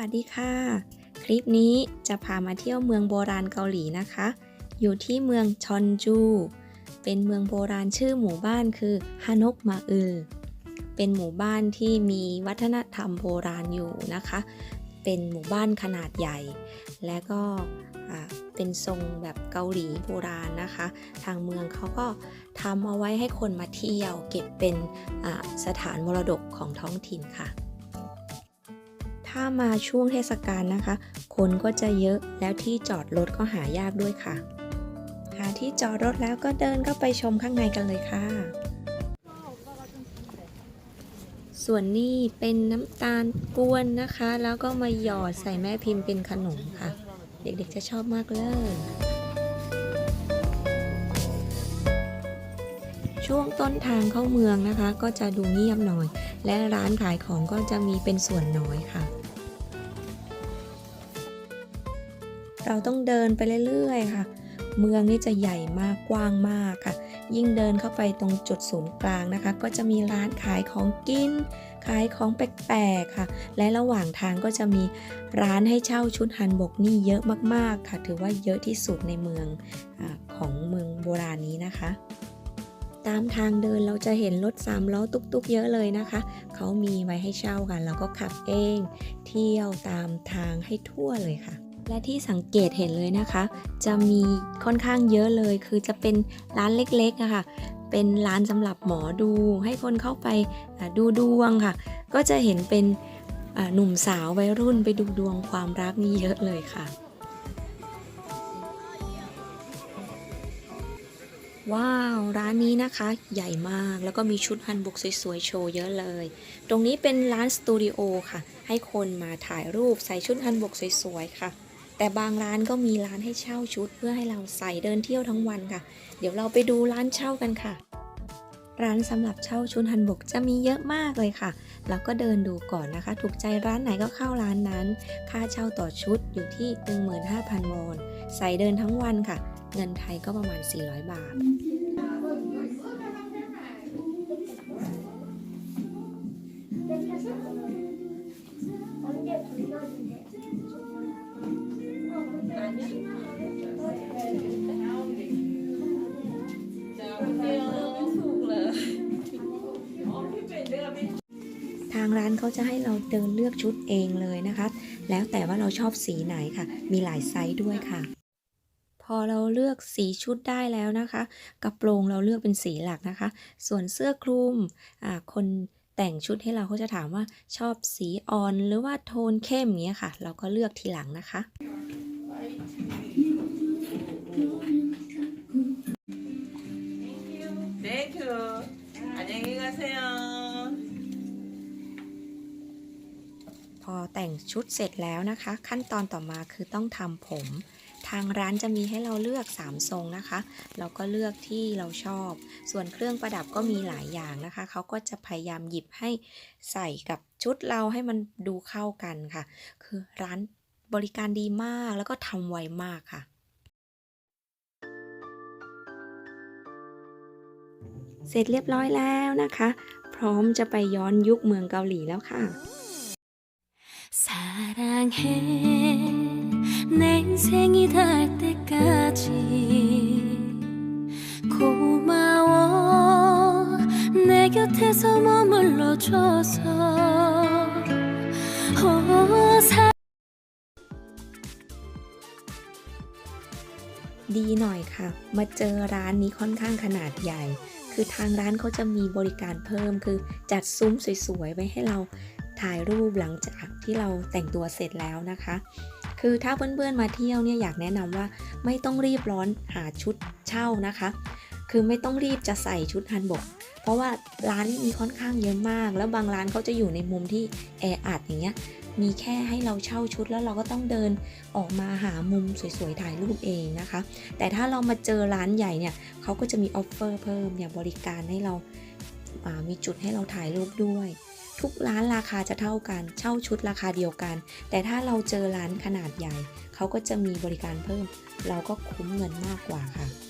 วัสดีค่ะ คลิปนี้จะพามาเที่ยวเมืองโบราณเกาหลีนะคะ อยู่ที่เมืองชอนจู เป็นเมืองโบราณชื่อหมู่บ้านคือฮานกมาอึลเป็นหมู่บ้านที่มีวัฒนธรรมโบราณอยู่นะคะ เป็นหมู่บ้านขนาดใหญ่ และก็เป็นทรงแบบเกาหลีโบราณนะคะ ทางเมืองเขาก็ทำเอาไว้ให้คนมาเที่ยวเก็บเป็นสถานมรดกของท้องถิ่นค่ะ ถ้ามาช่วงเทศกาลนะคะ คนก็จะเยอะแล้วที่จอดรถก็หายากด้วยค่ะ หาที่จอดรถแล้วก็เดินเข้าไปชมข้างในกันเลยค่ะ ส่วนนี้เป็นน้ำตาลกวนนะคะ แล้วก็มาหยอดใส่แม่พิมพ์เป็นขนมค่ะ เด็กๆจะชอบมากเลยช่วงต้นทางเข้าเมืองนะคะ ก็จะดูเงียบหน่อย และร้านขายของก็จะมีเป็นส่วนน้อยค่ะ เราต้องเดินไปเรื่อยๆค่ะ เมืองนี่จะใหญ่มากกว้างมากค่ะ ยิ่งเดินเข้าไปตรงจุดศูนย์กลางนะคะ ก็จะมีร้านขายของกิน ขายของแปลกๆค่ะ และระหว่างทางก็จะมีร้านให้เช่าชุดฮันบกนี่เยอะมากๆค่ะ ถือว่าเยอะที่สุดในเมืองอของเมืองโบราณนี้นะคะตามทางเดินเราจะเห็นรถสามล้อตุกๆ เยอะเลยนะคะ เขามีไว้ให้เช่ากันเราก็ขับเอง เที่ยวตามทางให้ทั่วเลยค่ะ และที่สังเกตเห็นเลยนะคะ จะมีค่อนข้างเยอะเลย คือจะเป็นร้านเล็กๆอะค่ะ เป็นร้านสำหรับหมอดู ให้คนเข้าไปดูดวงค่ะ ก็จะเห็นเป็นหนุ่มสาววัยรุ่นไปดูดวงความรักนี่เยอะเลยค่ะ ว้าว ร้านนี้นะคะใหญ่มากแล้วก็มีชุดฮันบกสวยๆ โชว์เยอะเลย ตรงนี้เป็นร้านสตูดิโอค่ะ ให้คนมาถ่ายรูปใส่ชุดฮันบกสวยๆ ค่ะ แต่บางร้านก็มีร้านให้เช่าชุดเพื่อให้เราใส่เดินเที่ยวทั้งวันค่ะ เดี๋ยวเราไปดูร้านเช่ากันค่ะ ร้านสำหรับเช่าชุดฮันบกจะมีเยอะมากเลยค่ะ เราก็เดินดูก่อนนะคะ ถูกใจร้านไหนก็เข้าร้านนั้น ค่าเช่าต่อชุดอยู่ที่15,000วอน ใส่เดินทั้งวันค่ะ เงินไทยก็ประมาณ 400 บาทร้านเขาจะให้เราเดินเลือกชุดเองเลยนะคะ แล้วแต่ว่าเราชอบสีไหนค่ะ มีหลายไซส์ด้วยค่ะ พอเราเลือกสีชุดได้แล้วนะคะ กระโปรงเราเลือกเป็นสีหลักนะคะ ส่วนเสื้อคลุมอ่าคนแต่งชุดให้เราเขาจะถามว่าชอบสีอ่อนหรือว่าโทนเข้มอย่างเงี้ยค่ะ เราก็เลือกทีหลังนะคะ 땡큐. 안녕히 가세요. อแต่งชุดเสร็จแล้วนะคะ ขั้นตอนต่อมาคือต้องทำผม ทางร้านจะมีให้เราเลือก 3 ทรงนะคะ เราก็เลือกที่เราชอบ ส่วนเครื่องประดับก็มีหลายอย่างนะคะ เขาก็จะพยายามหยิบให้ใส่กับชุดเราให้มันดูเข้ากันค่ะ คือร้านบริการดีมากแล้วก็ทำไวมากค่ะเสร็จเรียบร้อยแล้วนะคะ พร้อมจะไปย้อนยุคเมืองเกาหลีแล้วค่ะ 사랑해 내 인생이 닿을 때까지 고마워 내 곁에서 머물러 줘서 오, 사 ดีหน่อยค่ะ มาเจอร้านนี้ค่อนข้างขนาดใหญ่ คือทางร้านเขาจะมีบริการเพิ่ม คือจัดซุ้มสวยๆ ไว้ให้เรา ถ่ายรูปหลังจากที่เราแต่งตัวเสร็จแล้วนะคะ คือถ้าเพื่อนๆมาเที่ยวเนี่ยอยากแนะนำว่าไม่ต้องรีบร้อนหาชุดเช่านะคะ คือไม่ต้องรีบจะใส่ชุดฮันบก เพราะว่าร้านมีค่อนข้างเยอะมาก แล้วบางร้านเขาจะอยู่ในมุมที่แออัดอย่างเงี้ยมีแค่ให้เราเช่าชุดแล้วเราก็ต้องเดินออกมาหามุมสวยๆถ่ายรูปเองนะคะ แต่ถ้าเรามาเจอร้านใหญ่เนี่ยเขาก็จะมีออฟเฟอร์เพิ่มเนี่ยบริการให้เราามีจุดให้เราถ่ายรูปด้วย ทุกร้านราคาจะเท่ากัน เช่าชุดราคาเดียวกัน แต่ถ้าเราเจอร้านขนาดใหญ่ เขาก็จะมีบริการเพิ่ม เราก็คุ้มเงินมากกว่าค่ะ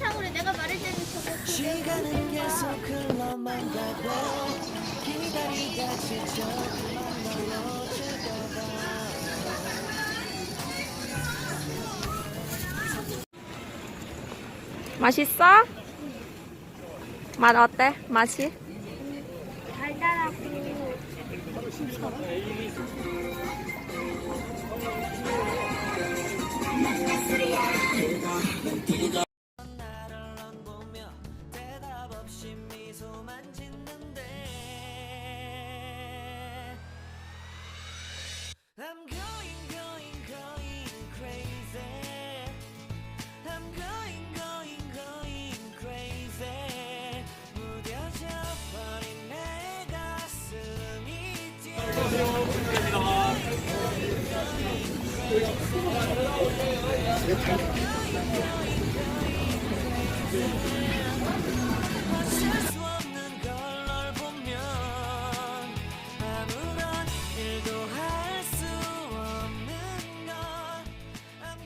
탕으로 내가 말했더니 저거 시간은 계속 흘러만 가고 기다리다 지쳐 맛있어? 맛 어때? 맛이? 달달하고